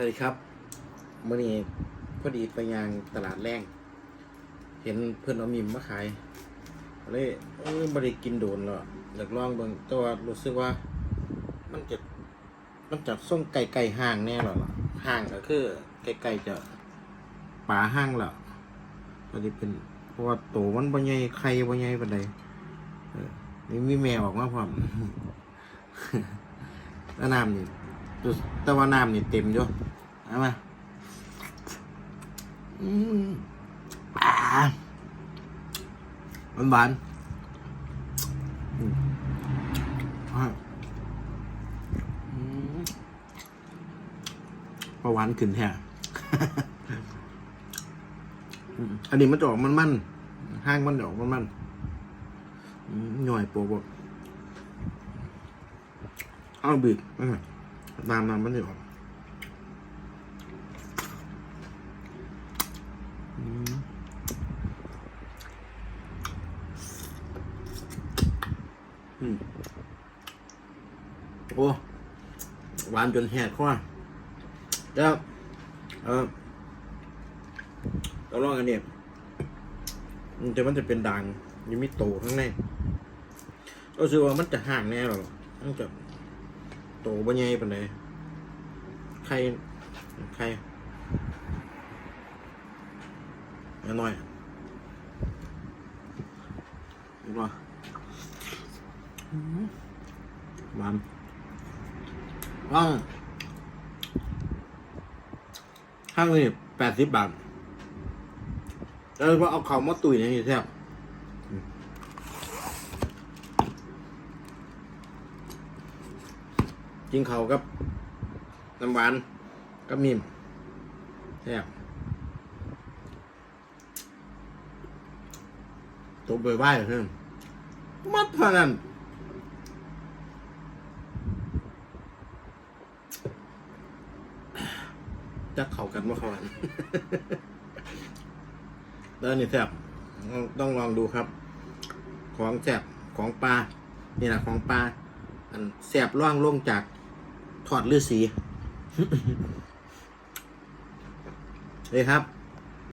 สวัสดีครับเมื่อนี้พอดีไปยางตลาดแรง เห็นเพื่อนเอามิมมาขายเลยเออบริกินโดนหรออยากลองเบิ่งแต่ว่ารู้สึกว่า มันจะมันจะส่งไก่ไก่ห่างแน่หรอห่างก็คือไก่ไก่จะป่าห่างและพอดีเป็นเพราะว่าโตมันบ่ใหญ่ไข่บ่ใหญ่ปานใดนี่มีแมวออกมาพร้อมแล้วน้ำนี่ แต่ว่าน้ำนี่เต็มอยู่เอามาอืมอ่าหวานหวานอืมอะอืมประหวานขึ้นแท้อันนี้มันจะออกมันมันห้างมันจะออกมันมันหน่อยโปรบเอาบีบนั่นน่ น้ำน้ำมันจะออกอืมอืมโอ้หวานจนแหกคอแล้วเออเราลองอันนี้มันจะมันจะเป็นด่างยังมีโตข้างในก็คือว่ามันจะห่างแน่หรอมันจะ โตบ่ใหญ่ปานใดไข่ไข่น้อยดูว่าหวานว่างห้างนี่แปดสิบบาทแล้วพอเอาเขามาตุ๋ยอย่างนี้แทบ กินเขาวกับน้ำหวานกับมิมแซ่บตบใบใบเพิ่มมัดเท่านั้นจะเข้ากันว่าเข้ากันแล้วนี่แซ่บต้องลองดูครับ ของแซ่บของปลานี่แหละของปลาอันแซ่บร่องลงจาก ถอดลือสีเลยครับ